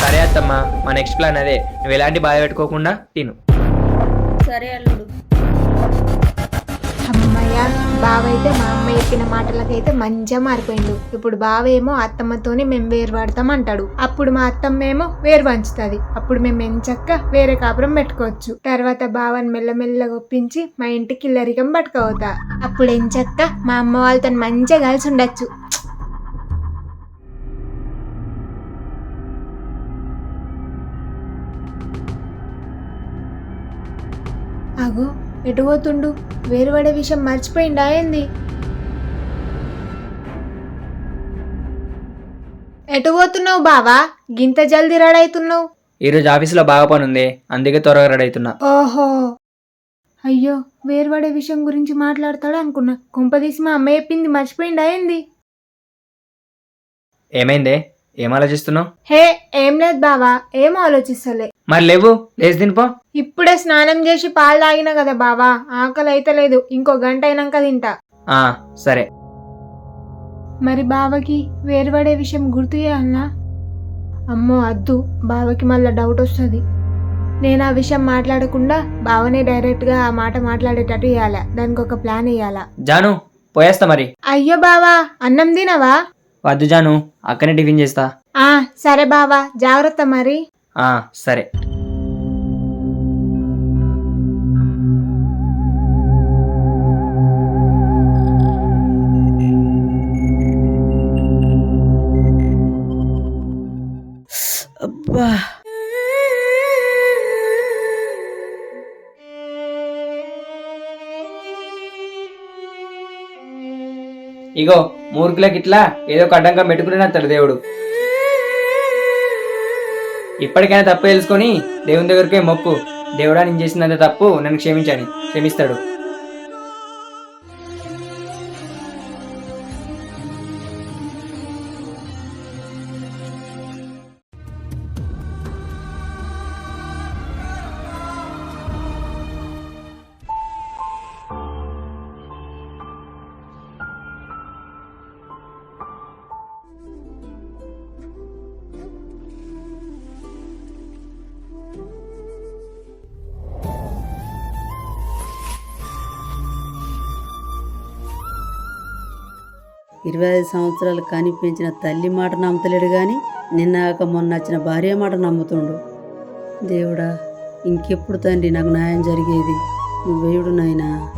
సరే అత్తమ్మ మా నెక్స్ట్ ప్లాన్ అదే. నువ్వు ఎలాంటి బాధ పెట్టుకోకుండా తిను. సరే అల్లుడు. అమ్మయ్య బావ అయితే మా అమ్మ చెప్పిన మాటలకైతే మంచిగా మారిపోయిండు. ఇప్పుడు బావ ఏమో అత్తమ్మతోనే మేము వేరు పడతాం అంటాడు. అప్పుడు మా అత్తమ్మ ఏమో వేరు పంచుతుంది అప్పుడు మేము ఎంచక్క వేరే కాపురం పెట్టుకోవచ్చు. తర్వాత బావని మెల్లమెల్లగా ఒప్పించి మా ఇంటికి ఇల్లరికం పట్టుకోవతా అప్పుడు ఎంచక్క మా అమ్మ వాళ్ళతో మంచిగా కలిసి ఉండొచ్చు. అగో ఎటు పోతుండు వేరుపడే విషయం మర్చిపోయిండా ఏంది? ఎటు పోతున్నావు బావా? గింత జల్దీ అవుతున్నావు ఈరోజు ఆఫీస్లో బాగా పని ఉంది అందుకే త్వరగా రెడీ అవుతున్నా ఓహో. అయ్యో వేరుపడే విషయం గురించి మాట్లాడతాడు అనుకున్నా. కుంపదీసి మా అమ్మ చెప్పింది మర్చిపోయిండా ఏంది? ఏమైందే? ఏం ఆలోచిస్తున్నావు? హే ఏం లేదు బావా. ఏం ఆలోచిస్తలే? మరి లేవు లేచి తినిపో. ఇప్పుడే స్నానం చేసి పాలు తాగినా కదా బావా ఆకలి అయితే లేదు ఇంకో గంట అయినాక తింటా. ఆ, సరే. మరి బావకి వేరుపడే విషయం గుర్తు చేయాలనా అమ్మో అద్దు బావకి మళ్ళీ డౌట్ వస్తుంది. నేను ఆ విషయం మాట్లాడకుండా బావనే డైరెక్ట్గా ఆ మాట మాట్లాడేటట్టు చేయాలా దానికి ఒక ప్లాన్ వేయాలా? జాను పోయేస్తా మరి. అయ్యో బావా అన్నం తినవా? వద్దు జాను అక్కనే టిఫిన్ చేస్తా. ఆ సరే బావా జాగ్రత్త మరి. సరే. అబ్బా. ఇగో మూర్ఖులకి ఇట్లా ఏదో ఒక అడ్డంకం పెట్టుకునే అతడు దేవుడు. ఇప్పటికైనా తప్పు తెలుసుకొని దేవుని దగ్గరికే మొక్కు. దేవుడా నేను చేసినంత తప్పు నన్ను క్షమించని. క్షమిస్తాడు. ఇరవై ఐదు సంవత్సరాలు కనిపించిన తల్లి మాట నమ్మతలేడు కానీ నిన్నాక మొన్న వచ్చిన భార్య మాట నమ్ముతుండు. దేవుడా ఇంకెప్పుడు తండ్రి నాకు న్యాయం జరిగేది? నువ్వేయుడు నాయనా.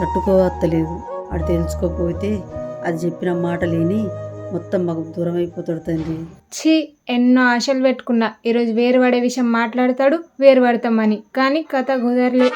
తట్టుకోవత్తలేదు. అటు తెలుసుకోకపోతే అది చెప్పిన మాట లేని మొత్తం మాకు దూరం అయిపోతాడు తండ్రి. ఛీ ఎన్నో ఆశలు పెట్టుకున్నా. ఈరోజు వేరుపడే విషయం మాట్లాడతాడు వేరు పడతామని కానీ కథ కుదరలే.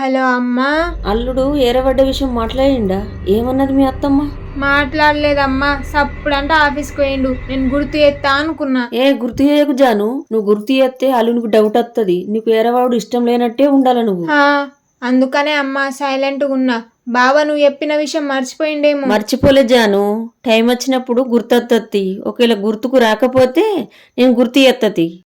హలో అమ్మా. అల్లుడు ఏరబడ్డ విషయం మాట్లాడిండా? ఏమన్నది మీ అత్తమ్మ? మాట్లాడలేదమ్మా. సప్పుడంటే ఆఫీస్కి పోయిండు. నేను గుర్తు చేస్తా అనుకున్నా. ఏ గుర్తు చేయకు జాను. నువ్వు గుర్తు చేస్తే అల్లునికి డౌట్ వస్తుంది నీకు ఏరవాడు ఇష్టం లేనట్టే ఉండాలి నువ్వు. అందుకనే అమ్మా సైలెంట్గా ఉన్నా. బావ నువ్వు చెప్పిన విషయం మర్చిపోయిండేమో. మర్చిపోలే జాను. టైం వచ్చినప్పుడు గుర్తొత్తది. ఒకవేళ గుర్తుకు రాకపోతే నేను గుర్తు చేత్తది.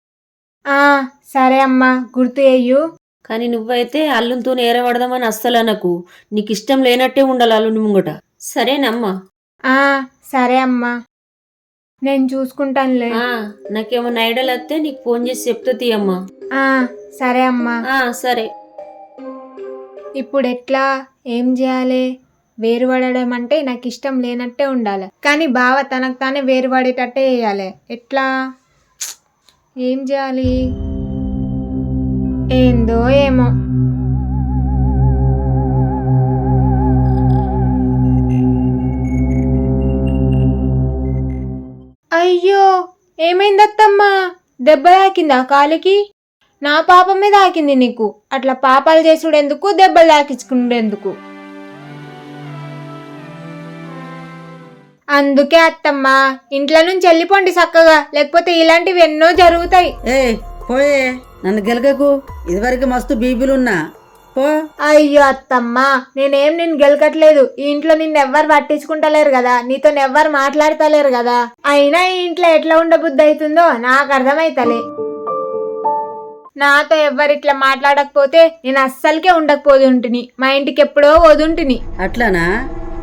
ఆ సరే అమ్మా. గుర్తు చెయ్యు కానీ నువ్వైతే అల్లునితో ఏరవడదామని అస్సలు అనకు. నీకు ఇష్టం లేనట్టే ఉండాలి అల్లుని ముంగట. సరేనమ్మా? ఆ సరే అమ్మా. నేను చూసుకుంటానులే. ఆ, నాకేమన్నా ఐడల్ వస్తే నీకు ఫోన్ చేసి చెప్తుంది అమ్మా ఆ సరే అమ్మా. ఆ, సరే. ఇప్పుడు ఎట్లా ఏం చేయాలి? వేరుపడడం అంటే నాకు ఇష్టం లేనట్టే ఉండాలి. కానీ బావ తనకు తానే వేరుపడేటట్టే చేయాలి. ఎట్లా? ఏం చేయాలి? ఏందో ఏమో అయ్యో ఏమైందత్తమ్మా? దెబ్బ తాకిందా కాలికి? నా పాపమే తాకింది నీకు. అట్లా పాపాలు చేసుడెందుకు దెబ్బలు తాకించుకునేందుకు? అందుకే అత్తమ్మా ఇంట్లో నుంచి వెళ్ళిపోండి చక్కగా. లేకపోతే ఇలాంటివి ఎన్నో జరుగుతాయి. పోయే. నన్ను గెలకకు. ఇదివరకు మస్తు బీబీలున్నా. పో. అయ్యో అత్తమ్మా నేనేం నిన్ను గెలకట్లేదు. ఈ ఇంట్లో నిన్ను ఎవ్వరు పట్టించుకుంటలేరు కదా నీతో ఎవ్వరు మాట్లాడతలేరు కదా. అయినా ఈ ఇంట్లో ఎట్లా ఉండబుద్ధి అవుతుందో నాకు అర్థమైతలే. నాతో ఎవ్వరు ఇట్లా మాట్లాడకపోతే నేను అస్సలకే ఉండకపోతుంటిని మా ఇంటికి ఎప్పుడో వదుంటిని అట్లానా?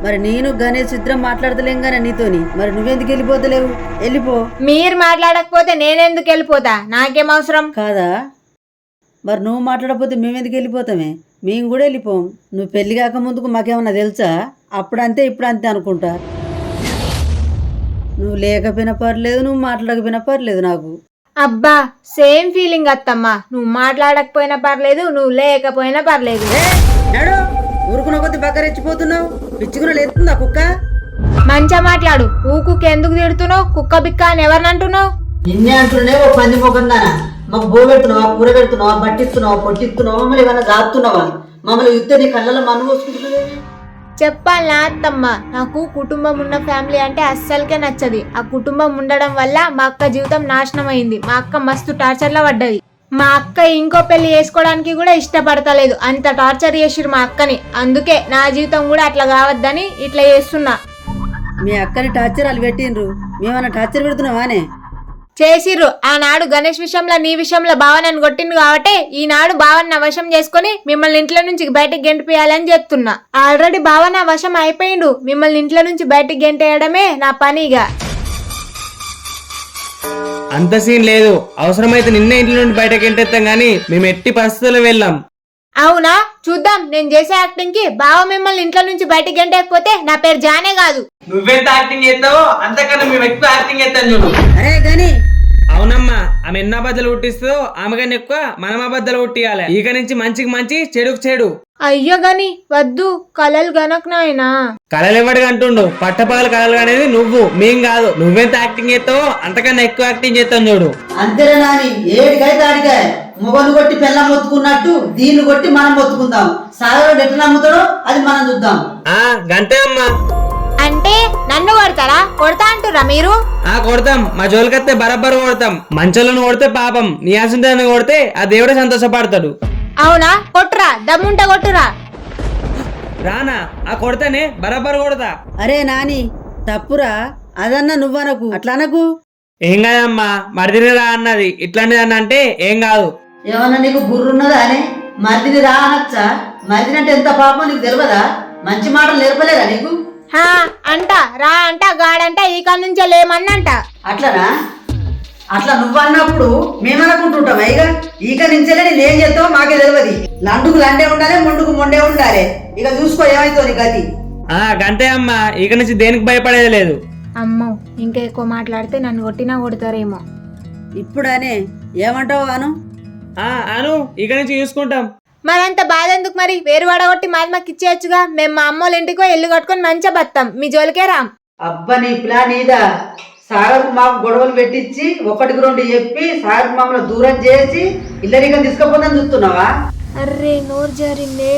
మరి నేను గణేష్ ఇద్దరం మాట్లాడతలేం గానే నీతోని. మరి నువ్వెందుకు వెళ్ళిపోతలేవు? వెళ్ళిపో. మీరు మాట్లాడకపోతే నేనెందుకు వెళ్ళిపోతా? నాకేం అవసరం? కాదా? మరి నువ్వు మాట్లాడకపోతే మేమెందుకు వెళ్ళిపోతామే? మేము కూడా వెళ్ళిపోం. నువ్వు పెళ్ళి కాక ముందుకు మాకేమన్నా తెలుసా? అప్పుడంతే ఇప్పుడు అంతే అనుకుంటా. నువ్వు లేకపోయినా పర్లేదు నువ్వు మాట్లాడకపోయినా పర్లేదు నాకు. అబ్బా సేమ్ ఫీలింగ్ అత్తమ్మ. నువ్వు మాట్లాడకపోయినా పర్లేదు నువ్వు లేకపోయినా పర్లేదు. నడు! ఊరుకున్న కొద్ది బక్క రెచ్చిపోతున్నావు పిచ్చుకున్న లేస్తుందా కుక్క? మంచిగా మాట్లాడు. ఊకుకి ఎందుకు తిడుతున్నావు? కుక్క బిక్క అని ఎవరిని అంటున్నావు? నిన్నే అంటున్నానే ఓ పంది ముఖం దానా మాకు బో పెడుతున్నావా కూర పెడుతున్నావా బట్టిస్తున్నావా పొట్టిస్తున్నావా? మమ్మల్ని ఏమైనా దాస్తున్నావా మమ్మల్ని యుద్ధ నీ కళ్ళలో మన్ను పోసుకుంటున్నావు చెప్పాలి నా అత్తమ్మ. నాకు కుటుంబం ఉన్న ఫ్యామిలీ అంటే అస్సలకే నచ్చది. ఆ కుటుంబం ఉండడం వల్ల మా అక్క జీవితం నాశనం అయింది మా అక్క మస్తు టార్చర్లో పడ్డది. మా అక్క ఇంకో పెళ్ళి చేసుకోవడానికి కూడా ఇష్టపడతలేదు. అంత టార్చర్ చేసిరు మా అక్కని. అందుకే నా జీవితం కూడా అట్లా కావద్దని ఇట్లా చేస్తున్నా. మీ అక్కని టార్చర్ వాళ్ళు పెట్టిండ్రు. మేమన్నా టార్చర్ పెడుతున్నావానే చేసిర్రు. ఆనాడు గణేష్ విషయంలో నీ విషయంలో భావనని కొట్టిండు కాబట్టి ఈనాడు భావన వశం చేసుకొని మిమ్మల్ని ఇంట్లో నుంచి బయటికి గెంటిపోయాలని చెప్తున్నా ఆల్రెడీ భావన వశం అయిపోయిండు. మిమ్మల్ని ఇంట్లో నుంచి బయటికి గెంటేయడమే నా పనిగా. అంత సీన్ లేదు. అవసరమైతే నిన్నే ఇంట్లో నుండి బయటకు వెళ్ళేస్తాం గానీ మేము ఎట్టి పరిస్థితుల్లో వెళ్ళాం. అవునా? చూద్దాం. నేను చేసే యాక్టింగ్కి బావ మిమ్మల్ని ఇంట్లో నుంచి బయటికి గంటకపోతే నా పేరు జానే కాదు. నువ్వెంత యాక్టింగ్ చేస్తావో అంతకన్నా మేము ఎక్కువ యాక్టింగ్ చేస్తాం చూడు. అరే గాని! అవునమ్మా ఆమె ఎన్ని అబద్ధాలు పుట్టిస్తుందో ఆమె కన్నా ఎక్కువ మనం అబద్ధాలు పుట్టియాలి. ఇక నుంచి మంచికి మంచి చెడుకు చెడు. అయ్యో గాని వద్దు. కలలు గనక్ నాయనా. కళలు ఎవడిగా అంటుండు? పట్టపగలు కళలు అనేది నువ్వు. మేం కాదు. నువ్వెంత యాక్టింగ్ చేస్తావో అంతకన్నా ఎక్కువ యాక్టింగ్ చేస్తాం చూడు. అంతేనా నాని. ఏడికైతే ఆడికాయ మొగలు కొట్టి పెళ్ళం మొత్తుకున్నట్టు దీన్ని కొట్టి మనం మొత్తుకుందాం. సాగర్ ఎట్లా నమ్ముతాడో అది మనం చూద్దాం. ఆ గంతే అమ్మా. అంటే నన్ను కొడతారా కొడతా అంటురా మీరు? ఆ కొడతాం. మా జోలికత్తే బరబ్బరు కొడతాం. మంచోళ్ళను కొడితే పాపం. నీ ఆశంతాన్ని కొడితే ఆ దేవుడే సంతోషపడతాడు. అవునా? కొట్టురా. దమ్ముంటే కొట్టురా. రానా ఆ కొడతానే బరబ్బరు కొడతా. అరే నాని తప్పురా. అదన్నా నువ్వనకు. అట్లా అనకు ఏం కాదమ్మా మరిదిని రా అన్నది. ఇట్లాంటిది అన్న అంటే ఏం కాదు. ఏమన్నా నీకు బుర్రున్నదా అని? మరిదిని రా అనొచ్చా? మరిదిని అంటే ఎంత పాపం నీకు తెలియదా మంచి మాటలు నేర్పలేదా నీకు? హా అంట. రా అంట గాడంట ఈ కాడ నుంచే లేమన్నంట. అట్లనా? అట్లా నువ్వు అన్నప్పుడు మేమనుకుంటుంటాం ఇక ఇక నుంచేలే నేను ఏం చేస్తావో మాకే తెలియదు లండుకు లండే ఉండాలి మొండుకు మొండే ఉండాలి. ఇక చూసుకో ఏమైతో నీ గతి. ఆ గంతే అమ్మా ఇక నుంచి దేనికి భయపడేది లేదు. అమ్మో ఇంకా ఎక్కువ మాట్లాడితే నన్ను కొట్టినా కొడతారేమో. ఇప్పుడనే ఏమంటావు అను? ఆ అను ఇక నుంచి చూసుకుంటాం. మరంత బాధ ఎందుకు మరి? వేరు వడగొట్టి మాది మాకు ఇచ్చేయచ్చుగా. మేము మా అమ్మోళ్ళ ఇంటికో ఇల్లు కట్టుకొని మంచిగా బతాం. మీ జోలికే రాం. అబ్బా నీ ప్లాన్ ఇదా? సాగర్కు మాకు గొడవలు పెట్టించి ఒకటికి రెండు చెప్పి సాగర్ మమ్మల్ని దూరం చేసి ఇల్లరికం తీసుకుపోతాను చూస్తున్నావా? అర్రే నోరు జారిందే.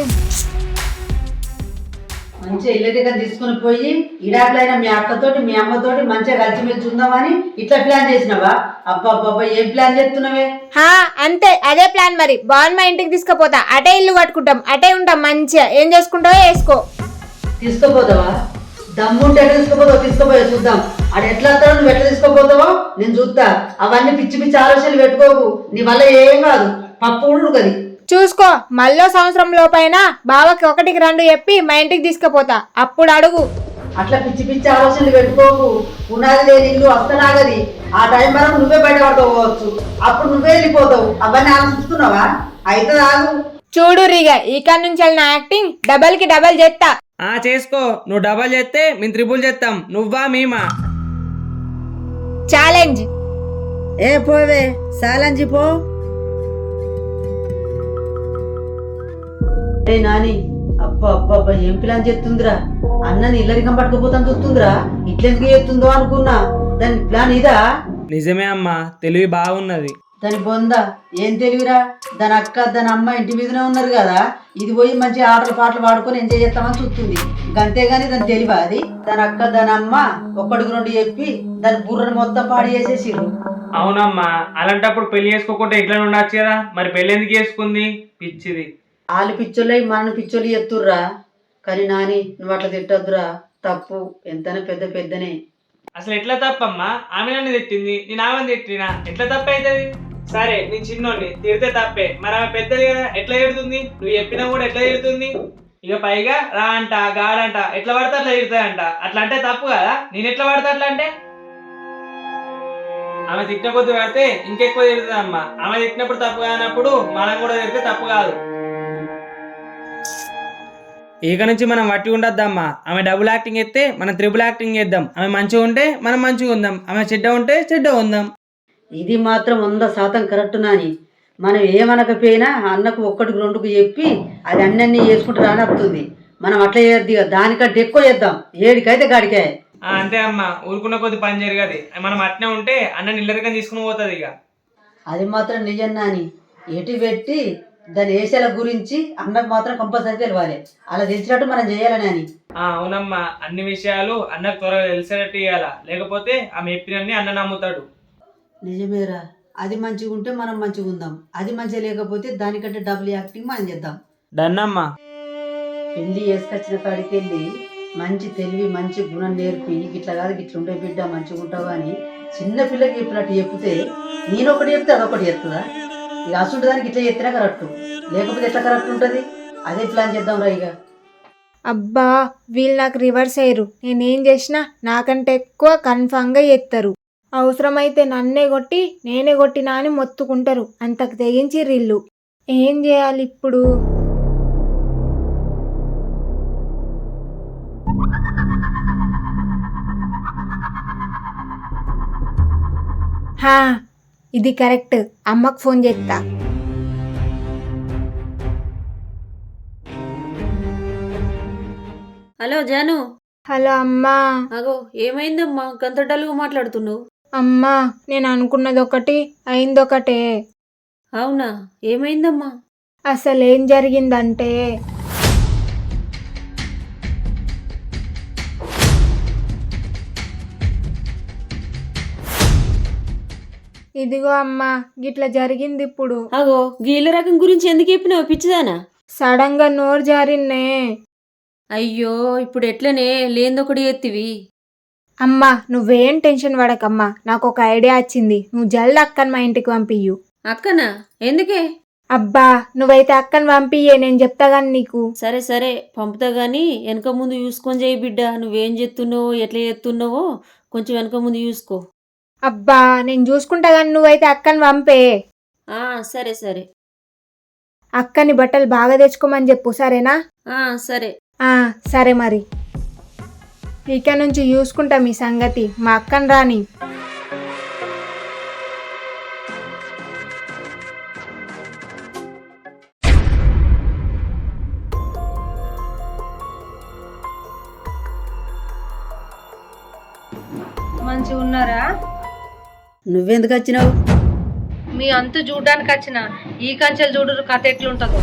మంచిగా ఇల్లరికం తీసుకుని పోయి ఇడాకులైన మీ అక్కతోటి మీ అమ్మతోటి మంచిగా కలిసి మెలిసి ఉందామని ఇట్లా ప్లాన్ చేసినావా? అబ్బా అబ్బా ఏం ప్లాన్ చేస్తున్నావే? హా అంతే అదే ప్లాన్ మరి. బాగుంది మా ఇంటికి తీసుకుపోతా. అటే ఇల్లు కట్టుకుంటాం అటే ఉంటాం మంచిగా. ఏం చేసుకుంటావో వేసుకో. తీసుకుపోతావా? దమ్ముంటే ఎట్లా తీసుకుపోతావు తీసుకుపోయా చూద్దాం. ఆడ ఎట్లా వస్తాడో నువ్వు ఎట్లా తీసుకుపోతావో నేను చూస్తా. అవన్నీ పిచ్చి పిచ్చి ఆలోచనలు పెట్టుకోకు. నీ వల్ల ఏం కాదు. పప్పు ఉండు కది చూసుకో మళ్ళీ సంవత్సరం లోపైన బావకి ఒకటికి రెండు చెప్పి మా ఇంటికి తీసుకుపోతా. అప్పుడు అడుగు. అట్లా పిచ్చి పిచ్చి ఆలోచనలు పెట్టుకోకు. పునాది లేని ఇల్లు అస్తనాగది. ఆ టైం వరకు నువ్వే బయట పడుకోవచ్చు అప్పుడు నువ్వే వెళ్ళిపోతావు. అవన్నీ ఆలోచిస్తున్నావా? అయితే ఆగు. చూడు రీగా ఇక నుంచి వెళ్ళిన యాక్టింగ్ డబల్కి డబల్ చేస్తా. ఆ చేసుకో. నువ్వు డబల్ చేస్తే మేము త్రిపుల్ చేస్తాం. నువ్వా మేమా? ఛాలెంజ్ ఏ పోవే. సాలంజి పో. ఏ నాని. అబ్బా అబ్బా అబ్బా ఏం ప్లాన్ చేస్తుందిరా? అన్నని ఇల్లరికం పట్టుకుపోతాను చూస్తుందిరా. ఇట్లెందుకు చేస్తుందో అనుకున్నా. దాని ప్లాన్ ఇదా? నిజమే అమ్మా. తెలివి బాగున్నది. దాని బొంద ఏం తెలివిరా? దాని అక్క దాని అమ్మ ఇంటి మీదనే ఉన్నారు కదా. ఇది పోయి మంచి ఆటలు పాటలు పాడుకొని ఎంజాయ్ చేస్తామని చూస్తుంది. అంతేగాని దాని తెలివి అది? దాని అక్క దాని అమ్మ ఒక్కడికి రెండు చెప్పి దాని బుర్రని మొత్తం పాడి చేసేసిర్రు. అవునమ్మా అలాంటప్పుడు పెళ్ళి చేసుకోకుండా ఇట్లా ఉండొచ్చు కదా. మరి పెళ్ళి ఎందుకు చేసుకుంది? పిచ్చిది. వాళ్ళు పిచ్చోళ్ళై మనని పిచ్చోళ్ళు ఎత్తుర్రా కానీ నాని నువ్వు అట్లా తిట్టొద్దురా. తప్పు. ఎంతైనా పెద్ద పెద్దనే. అసలు ఎట్లా తప్పమ్మా? ఆమె నన్ను తిట్టింది. నేను ఆమెను తిట్టినా? ఎట్లా తప్ప అవుతుంది? సరే నేను చిన్నోడిని తిడితే తప్పే. మరి ఆమె పెద్దది కదా ఎట్లా తిడుతుంది? నువ్వు చెప్పినా కూడా ఎట్లా తిడుతుంది? ఇక పైగా రా అంట గాడంట. ఎట్లా పడితే అట్లా తిడతాయంట. అట్లా అంటే తప్పు కదా. నేను ఎట్లా పడతా అట్లా అంటే? ఆమె తిట్టిన కొద్ది పడితే ఇంకెక్కువ తిడుతుంది అమ్మ. ఆమె తిట్టినప్పుడు తప్పు కానప్పుడు మనం కూడా తిడితే తప్పు కాదు. ఇక నుంచి మనం వట్టి ఉండొద్దమ్మా ఆమె డబుల్ యాక్టింగ్ ఎత్తే మనం త్రిబుల్ యాక్టింగ్ చేద్దాం. ఆమె మంచిగా ఉంటే మనం మంచిగా ఉందాం. ఆమె చెడ్డ ఉంటే చెడ్డ ఉందాం. ఇది మాత్రం వంద శాతం కరెక్ట్ నాని. మనం ఏమనకపోయినా అన్నకు ఒక్కటికి రెండుకు చెప్పి అది అన్నీ చేసుకుంటూ రానొస్తుంది మనం అట్లా చేద్ది దానికంటే ఎక్కువ చేద్దాం. ఏడికైతే గాడికే అంతే అమ్మా. ఊరుకున్న కొద్ది పని జరగదు. మనం అట్నే ఉంటే అన్న నిల్లరికం తీసుకుని పోతుంది ఇక. అది మాత్రం నిజం నాని. ఎటు పెట్టి దాని వేసేల గురించి అన్నకు మాత్రం కంపల్సరీ తెలియాలి అలా తెలిసినట్టు మనం చేయాలి నాని? ఆ, అవునమ్మా. అన్ని విషయాలు అన్నకు త్వరగా తెలిసేటట్టు ఇవ్వాలా లేకపోతే ఆమె చెప్పినన్ని అన్న నమ్ముతాడు. నిజమేరా. అది మంచిగా ఉంటే మనం మంచిగా ఉందాం. అది మంచిగా లేకపోతే దానికంటే డబుల్ యాక్టింగ్ మనం చేద్దాం. డన్నమ్మా. పెళ్ళి చేసుకొచ్చిన కాడికి వెళ్ళి మంచి తెలివి మంచి గుణం నేర్పి ఇట్లా కాదు ఇట్లా ఉండే బిడ్డ మంచిగా ఉంటావా అని చిన్న పిల్లకి చెప్పినట్టు చెప్తే నేను ఒకటి చెప్తే అదొకటి చెప్తుందా? ఇక అసలు దానికి ఇట్లా చెప్తేనే కరెక్ట్. లేకపోతే ఎట్లా కరెక్ట్ ఉంటుంది? అదే ప్లాన్ చేద్దాం రా ఇక. అబ్బా వీళ్ళు నాకు రివర్స్ అయ్యారు. నేనేం చేసినా నాకంటే ఎక్కువ కన్ఫామ్గా చేస్తారు. అవసరమైతే నన్నే కొట్టి నేనే కొట్టినా అని మొత్తుకుంటారు. అంతకు తెగించి రిల్లు. ఏం చేయాలి ఇప్పుడు? హా ఇది కరెక్ట్. అమ్మకు ఫోన్ చేస్తా హలో జాను. హలో అమ్మా. అగో ఏమైందమ్మా? గంత డల్గా మాట్లాడుతున్నావు. అమ్మా నేను అనుకున్నది ఒకటి అయిందొకటే. అవునా? ఏమైందమ్మా? అసలు ఏం జరిగిందంటే ఇదిగో అమ్మా గిట్లా జరిగింది ఇప్పుడు అగో గీల రకం గురించి ఎందుకు చెప్పినావు? పిచ్చిదానా? సడన్గా నోరు జారిన్నే అయ్యో ఇప్పుడు ఎట్లనే? లేదొకటి ఎత్తివి. అమ్మా నువ్వేం టెన్షన్ పడకమ్మా. నాకు ఒక ఐడియా వచ్చింది. నువ్వు జల్ది అక్కని మా ఇంటికి పంపియ్యు. అక్కనా? ఎందుకే? అబ్బా నువ్వైతే అక్కని పంపియ్యే నేను చెప్తా గాని నీకు. సరే సరే పంపుతా గాని వెనక ముందు చూసుకొని చేయి బిడ్డ. నువ్వేం చేస్తున్నావో ఎట్లా చేస్తున్నావో కొంచెం వెనక ముందు చూసుకో. అబ్బా నేను చూసుకుంటా గాని నువ్వైతే అక్కని పంపే. ఆ సరే సరే. అక్కని బట్టలు బాగా తెచ్చుకోమని చెప్పు సరేనా? ఆ సరే. ఆ, సరే మరి. ఇక నుంచి చూసుకుంటా మీ సంగతి. మా అక్కని రాని. మంచిగా ఉన్నారా? నువ్వెందుకు వచ్చినావు? మీ అంతు చూడడానికి వచ్చిన ఈ కంచెలు చూడరు కథ ఎట్లుంటుందో.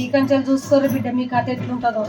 ఈ కంచెలు చూసుకోరు బిడ్డ మీ కథ ఎట్లుంటుందో.